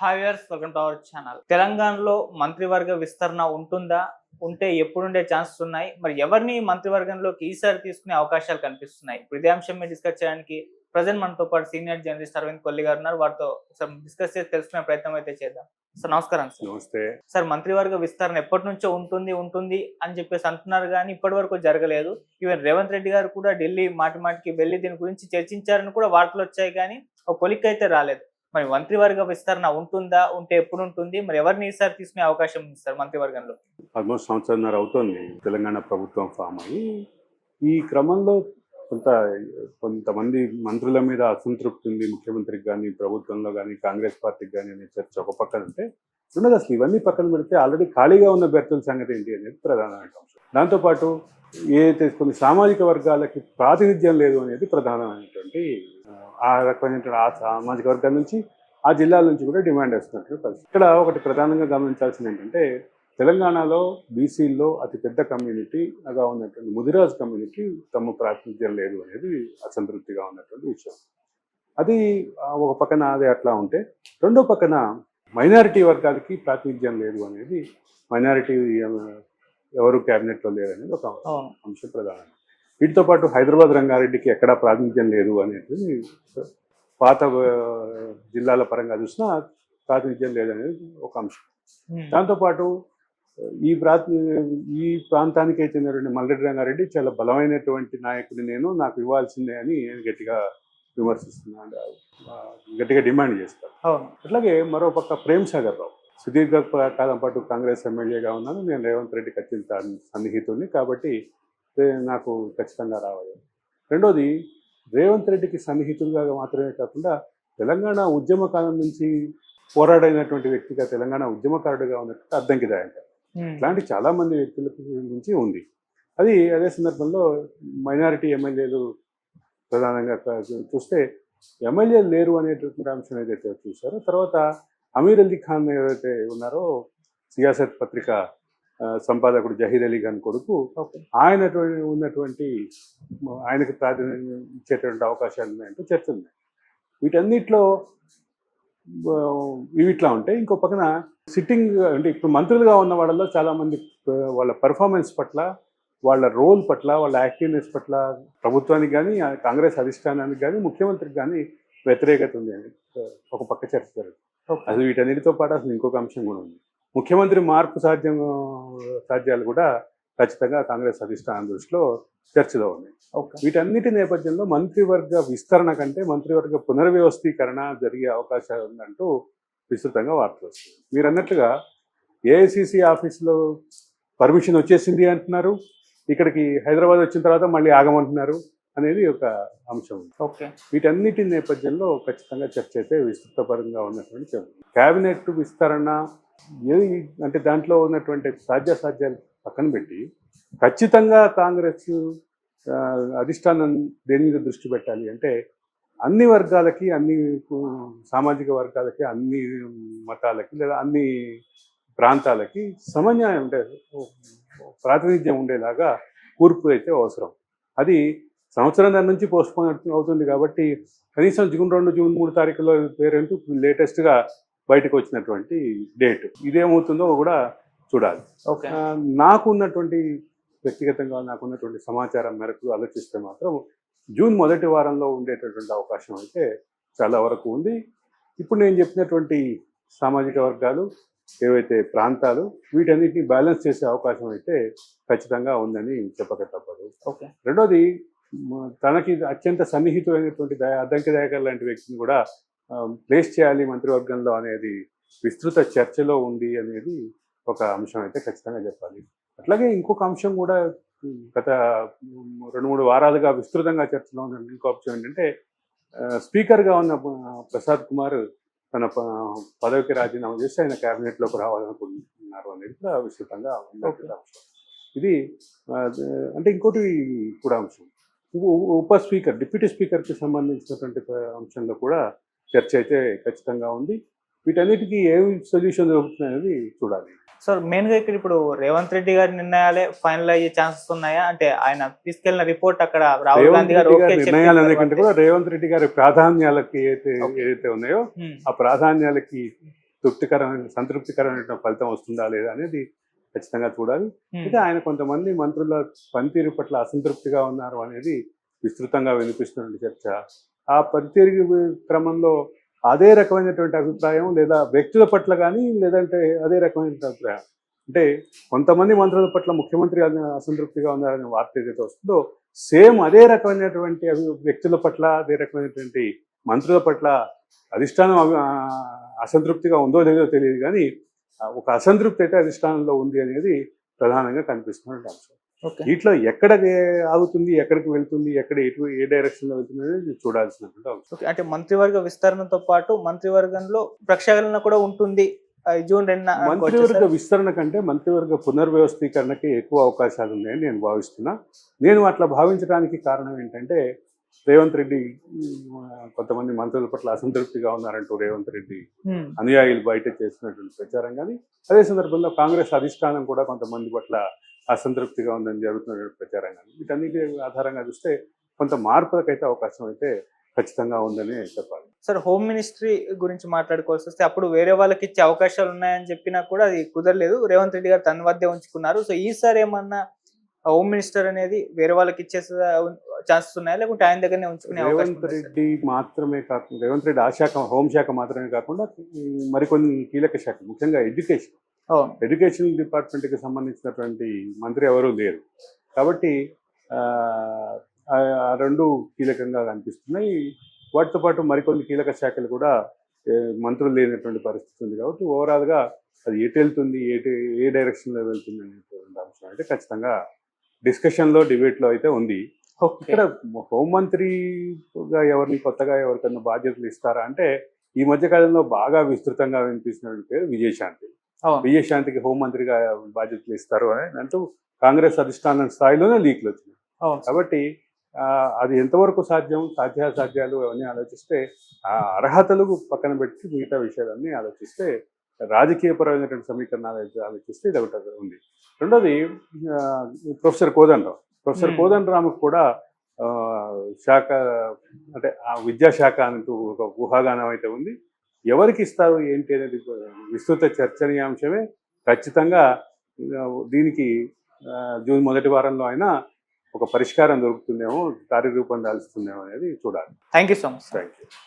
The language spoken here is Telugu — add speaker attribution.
Speaker 1: హాయర్స్ వెల్కమ్ టు అవర్ ఛానల్. తెలంగాణలో మంత్రివర్గ విస్తరణ ఉంటుందా? ఉంటే ఎప్పుడుండే ఛాన్సెస్ ఉన్నాయి? మరి ఎవరిని మంత్రివర్గంలోకి ఈసారి తీసుకునే అవకాశాలు కనిపిస్తున్నాయి? ఇప్పుడు అంశం మీద డిస్కస్ చేయడానికి ప్రజెంట్ మనతో పాటు సీనియర్ జర్నలిస్ట్ అరవింద్ కొల్లి గారు ఉన్నారు. వారితో డిస్కస్ చేసి తెలుసుకునే ప్రయత్నం అయితే చేద్దాం. సార్ నమస్కారం సార్.
Speaker 2: నమస్తే.
Speaker 1: సార్ మంత్రివర్గ విస్తరణ ఎప్పటి నుంచో ఉంటుంది ఉంటుంది అని చెప్పేసి అంటున్నారు కానీ ఇప్పటి వరకు జరగలేదు. ఈవెన్ రేవంత్ రెడ్డి గారు కూడా ఢిల్లీ మాటి మాటికి వెళ్ళి దీని గురించి చర్చించారని కూడా వార్తలు వచ్చాయి కానీ ఒక కొలిక్ అయితే రాలేదు. మరి మంత్రివర్గ విస్తరణ ఉంటుందా? ఉంటే ఎప్పుడు ఉంటుంది మరి ఎవరిని ఈసారి తీసుకునే అవకాశం ఉంది సార్ మంత్రివర్గంలో?
Speaker 2: ఆల్మోస్ట్ సంవత్సరంన్నర అవుతోంది. తెలంగాణ ప్రభుత్వం ఫామ్ అయ్యి. ఈ క్రమంలో కొంత కొంతమంది మంత్రుల మీద అసంతృప్తి ఉంది. ముఖ్యమంత్రికి కానీ ప్రభుత్వంలో కానీ కాంగ్రెస్ పార్టీకి కానీ అనే చర్చ ఒక పక్కన ఉంటే ఉండదు అసలు. ఇవన్నీ పక్కన పెడితే ఆల్రెడీ ఖాళీగా ఉన్న అభ్యర్థుల సంగతి ఏంటి అనేది ప్రధానమైన అంశం. దాంతోపాటు ఏదైతే కొన్ని సామాజిక వర్గాలకి ప్రాతినిధ్యం లేదు అనేది ప్రధానమైనటువంటి ఆ, రకమైనటువంటి ఆ సామాజిక వర్గాల నుంచి ఆ జిల్లాల నుంచి కూడా డిమాండ్ వస్తున్నట్టు పరిస్థితి. ఇక్కడ ఒకటి ప్రధానంగా గమనించాల్సింది ఏంటంటే తెలంగాణలో బీసీల్లో అతిపెద్ద కమ్యూనిటీగా ఉన్నటువంటి ముదిరాజ్ కమ్యూనిటీ తమ ప్రాతినిధ్యం లేదు అనేది అసంతృప్తిగా ఉన్నటువంటి విషయం. అది ఒక పక్కన అది అట్లా ఉంటే రెండో పక్కన మైనారిటీ వర్గాలకి ప్రాతినిధ్యం లేదు అనేది మైనారిటీ ఎవరు క్యాబినెట్లో లేరు అనేది ఒక అంశం ప్రధానం. వీటితో పాటు హైదరాబాద్ రంగారెడ్డికి ఎక్కడా ప్రాతినిధ్యం లేదు అనేది పాత జిల్లాల పరంగా చూసినా ప్రాతినిధ్యం లేదనేది ఒక అంశం.
Speaker 1: ఉమ్.
Speaker 2: దాంతోపాటు ఈ ప్రాంత ఈ ప్రాంతానికి చెందినటువంటి మల్లెడ్డి రంగారెడ్డి చాలా బలమైనటువంటి నాయకుడిని నేను నాకు ఇవ్వాల్సిందే అని నేను గట్టిగా విమర్శిస్తున్నాను గట్టిగా డిమాండ్ చేస్తాను అట్లాగే మరో పక్క ప్రేమ్ సాగర్ రావు. సుదీర్ఘ కాలం పాటు కాంగ్రెస్ ఎమ్మెల్యేగా ఉన్నాను. నేను రేవంత్ రెడ్డికి అత్యంత సన్నిహితుడిని కాబట్టి నాకు ఖచ్చితంగా రావాలి. రెండోది రేవంత్ రెడ్డికి సన్నిహితులుగా మాత్రమే కాకుండా తెలంగాణ ఉద్యమ కాలం నుంచి పోరాడైనటువంటి వ్యక్తిగా తెలంగాణ ఉద్యమకారుడిగా ఉన్నటువంటి అద్దంకి దయాకర్
Speaker 1: ఉమ్.
Speaker 2: ఇట్లాంటి చాలా మంది వ్యక్తుల నుంచి ఉంది. అది అదే సందర్భంలో మైనారిటీ ఎమ్మెల్యేలు ప్రధానంగా చూస్తే ఎమ్మెల్యేలు లేరు అనేటువంటి అంశం ఏదైతే చూసారో తర్వాత అమీర్ అలీ ఖాన్ ఏదైతే ఉన్నారో సియాసత్ పత్రిక సంపాదకుడు జహీద్ అలీ ఖాన్ కొడుకు. ఆయన ఉన్నటువంటి ఆయనకి ప్రాధాన్యం ఇచ్చేటువంటి అవకాశాలు ఉన్నాయంటే చర్చ ఉన్నాయి. వీటన్నిటిలో ఆ, ఇవి ఇట్లా ఉంటాయి ఇంకో పక్కన సిట్టింగ్ అంటే ఇప్పుడు మంత్రులుగా ఉన్న వాళ్ళలో చాలామంది వాళ్ళ పర్ఫార్మెన్స్ పట్ల వాళ్ళ రోల్ పట్ల వాళ్ళ యాక్టివ్నెస్ పట్ల ప్రభుత్వానికి కానీ కాంగ్రెస్ అధిష్టానానికి కానీ ముఖ్యమంత్రికి కానీ వ్యతిరేకత ఉంది అని ఒక పక్క చర్చ జరుగుతుంది అసలు వీటన్నిటితో పాటు అసలు ఇంకొక అంశం కూడా ఉంది. ముఖ్యమంత్రి మార్పు సాధ్యం సాధ్యాలు కూడా ఖచ్చితంగా కాంగ్రెస్ అధిష్టానం దృష్టిలో చర్చలో ఉన్నాయి.
Speaker 1: ఓకే.
Speaker 2: వీటన్నిటి నేపథ్యంలో మంత్రివర్గ విస్తరణ కంటే మంత్రివర్గ పునర్వ్యవస్థీకరణ జరిగే అవకాశాలు ఉందంటూ విస్తృతంగా వార్తలు వస్తుంది మీరు అన్నట్లుగా ఏఐసిసి ఆఫీసులో పర్మిషన్ వచ్చేసింది అంటున్నారు. ఇక్కడికి హైదరాబాద్ వచ్చిన తర్వాత మళ్ళీ ఆగమంటున్నారు అనేది ఒక అంశం.
Speaker 1: ఓకే.
Speaker 2: వీటన్నిటి నేపథ్యంలో ఖచ్చితంగా చర్చ అయితే విస్తృతపరంగా ఉన్నటువంటి చర్చ క్యాబినెట్ విస్తరణ ఏది అంటే దాంట్లో ఉన్నటువంటి సాధ్యాసాధ్యాలు పక్కన పెట్టి ఖచ్చితంగా కాంగ్రెస్ అధిష్టానం దేని మీద దృష్టి పెట్టాలి అంటే అన్ని వర్గాలకి అన్ని సామాజిక వర్గాలకి అన్ని మతాలకి లేదా అన్ని ప్రాంతాలకి సమన్యాయం అంటే ప్రాతినిధ్యం ఉండేలాగా కూర్పు అయితే అవసరం. అది సంవత్సరం దాని నుంచి పోస్ట్పోన్ అవుతుంది కాబట్టి కనీసం జూన్ రెండు జూన్ మూడు తారీఖులో పేరెంట్ లేటెస్ట్గా బయటకు వచ్చినటువంటి డేట్. ఇదేమవుతుందో కూడా చూడాలి. నాకు ఉన్నటువంటి వ్యక్తిగతంగా నాకున్నటువంటి సమాచారం మేరకు ఆలోచిస్తే మాత్రం జూన్ మొదటి వారంలో ఉండేటటువంటి అవకాశం అయితే చాలా వరకు ఉంది. ఇప్పుడు నేను చెప్పినటువంటి సామాజిక వర్గాలు ఏవైతే ప్రాంతాలు వీటన్నిటిని బ్యాలెన్స్ చేసే అవకాశం అయితే ఖచ్చితంగా ఉందని చెప్పక తప్పదు.
Speaker 1: ఓకే.
Speaker 2: రెండోది తనకి అత్యంత సన్నిహితమైనటువంటి దయ అద్దంకి దయాకర్ లాంటి వ్యక్తిని కూడా ప్లేస్ చేయాలి మంత్రివర్గంలో అనేది విస్తృత చర్చలో ఉంది అనేది ఒక అంశం అయితే ఖచ్చితంగా చెప్పాలి. అట్లాగే ఇంకొక అంశం కూడా గత రెండు మూడు వారాలుగా విస్తృతంగా చర్చలో ఉన్న ఇంకో అంశం ఏంటంటే స్పీకర్గా ఉన్న ప్రసాద్ కుమార్ తన పదవికి రాజీనామా చేసి ఆయన క్యాబినెట్లోకి రావాలనుకుంటున్నారు అనేది కూడా విస్తృతంగా ఇది అంటే ఇంకోటి కూడా అంశం. ఉప స్పీకర్ డిప్యూటీ స్పీకర్కి సంబంధించినటువంటి అంశంలో కూడా చర్చ అయితే ఖచ్చితంగా ఉంది. వీటన్నిటికీ ఏమి సొల్యూషన్ దొరుకుతుంది అనేది చూడాలి.
Speaker 1: సో మెయిన్గా ఇక్కడ ఇప్పుడు రేవంత్ రెడ్డి గారి నిర్ణయాలే ఫైనల్ అయ్యే ఛాన్సెస్ ఉన్నాయా? అంటే ఆయన తీసుకెళ్ళిన రిపోర్ట్ అక్కడ రాహుల్ గాంధీ గారు
Speaker 2: నిర్ణయాలు అనేకంటే కూడా రేవంత్ రెడ్డి గారి ప్రాధాన్యాలకి
Speaker 1: Okay.
Speaker 2: ఏదైతే ఉన్నాయో
Speaker 1: ఉమ్,
Speaker 2: ఆ ప్రాధాన్యాలకి తృప్తికరమైన సంతృప్తికరమైన ఫలితం వస్తుందా లేదా అనేది ఖచ్చితంగా చూడాలి.
Speaker 1: ఉమ్,
Speaker 2: అయితే ఆయన కొంతమంది మంత్రుల పనితీరు పట్ల అసంతృప్తిగా ఉన్నారు అనేది విస్తృతంగా వినిపిస్తున్న చర్చ. ఆ పనితీరు క్రమంలో అదే రకమైనటువంటి అభిప్రాయం లేదా వ్యక్తుల పట్ల కానీ లేదంటే అదే రకమైన అభిప్రాయం. అంటే కొంతమంది మంత్రుల పట్ల ముఖ్యమంత్రి అసంతృప్తిగా ఉన్నారనే వార్త ఏదైతే వస్తుందో సేమ్ అదే రకమైనటువంటి అభి- వ్యక్తుల పట్ల అదే రకమైనటువంటి మంత్రుల పట్ల అధిష్టానం అభి- అసంతృప్తిగా ఉందో లేదో తెలియదు కానీ ఒక అసంతృప్తి అయితే అధిష్టానంలో ఉంది అనేది ప్రధానంగా కనిపిస్తున్న అంశం. వీటిలో ఎక్కడ ఆగుతుంది ఎక్కడికి వెళ్తుంది ఎక్కడ ఎటు ఏ డైరెక్షన్లో వెళ్తుంది అనేది చూడాల్సినటువంటి
Speaker 1: ఓకే. అంటే మంత్రివర్గ విస్తరణతో పాటు మంత్రివర్గంలో ప్రక్షాళన కూడా ఉంటుంది. జూన్ రెండు
Speaker 2: మంత్రివర్గ విస్తరణ కంటే మంత్రివర్గ పునర్వ్యవస్థీకరణకి ఎక్కువ అవకాశాలు ఉన్నాయని నేను భావిస్తున్నా. నేను అట్లా భావించడానికి కారణం ఏంటంటే రేవంత్ రెడ్డి కొంతమంది మంత్రుల పట్ల అసంతృప్తిగా ఉన్నారంటూ రేవంత్ రెడ్డి. అనుయాయులు బయట చేసినటువంటి ప్రచారం కానీ అదే సందర్భంలో కాంగ్రెస్ అధిష్టానం కూడా కొంతమంది పట్ల అసంతృప్తిగా ఉందని జరుగుతున్నటువంటి ప్రచారం కానీ వీటన్నిటి ఆధారంగా చూస్తే కొంత మార్పులకైతే అవకాశం అయితే ఖచ్చితంగా ఉందని చెప్పాలి.
Speaker 1: సార్ హోమ్ మినిస్ట్రీ గురించి మాట్లాడుకోవాల్సి వస్తే అప్పుడు వేరే వాళ్ళకి ఇచ్చే అవకాశాలు ఉన్నాయని చెప్పినా కూడా అది కుదరలేదు. రేవంత్ రెడ్డి గారు తన వద్దే ఉంచుకున్నారు. సో ఈసారి ఏమన్నా హోమ్ మినిస్టర్ అనేది వేరే వాళ్ళకి ఇచ్చే ఛాన్సెస్ ఉన్నాయా లేకుంటే ఆయన దగ్గరనే ఉంచుకునే
Speaker 2: రేవంత్? రెడ్డి మాత్రమే కాకుండా రేవంత్ రెడ్డి ఆ శాఖ హోంశాఖ మాత్రమే కాకుండా మరికొన్ని కీలక శాఖ ముఖ్యంగా ఎడ్యుకేషన్. ఎడ్యుకేషన్ డిపార్ట్మెంట్కి సంబంధించినటువంటి మంత్రి ఎవరూ లేరు. కాబట్టి ఆ, రెండు కీలకంగా కనిపిస్తున్నాయి. వాటితో పాటు మరికొన్ని కీలక శాఖలు కూడా మంత్రులు లేనటువంటి పరిస్థితి ఉంది కాబట్టి ఓవరాల్గా అది ఎటు వెళ్తుంది ఎటు ఏ డైరెక్షన్లో వెళ్తుంది అనేటువంటి అంశం అయితే ఖచ్చితంగా డిస్కషన్లో డిబేట్లో అయితే ఉంది. ఇక్కడ హోంమంత్రిగా ఎవరిని కొత్తగా ఎవరికైనా బాధ్యతలు ఇస్తారా అంటే ఈ మధ్య కాలంలో బాగా విస్తృతంగా వినిపిస్తున్న పేరు విజయశాంతి. విజయశాంతికి హోంమంత్రిగా బాధ్యతలు ఇస్తారు అని అంటూ కాంగ్రెస్ అధిష్టానం స్థాయిలోనే లీక్లు వచ్చినాయి. కాబట్టి అది ఎంతవరకు సాధ్యం? సాధ్యాసాధ్యాలు అవన్నీ ఆలోచిస్తే ఆ అర్హతలు పక్కన పెట్టి మిగతా విషయాలన్నీ ఆలోచిస్తే రాజకీయపరమైనటువంటి సమీకరణాలు ఆలోచిస్తే ఇది ఒకటి ఉంది. రెండోది ప్రొఫెసర్ కోదండరావు. ప్రొఫెసర్. కోదండరాముకు కూడా శాఖ అంటే ఆ విద్యాశాఖ అంటూ ఒక ఊహాగానం అయితే ఉంది. ఎవరికి ఇస్తారు ఏంటి అనేది విస్తృత చర్చనీయాంశమే. ఖచ్చితంగా దీనికి జూన్ మొదటి వారంలో అయినా ఒక పరిష్కారం దొరుకుతుందేమో కార్యరూపం దాల్చుతుందేమో అనేది చూడాలి.
Speaker 1: Thank you so much
Speaker 2: thank you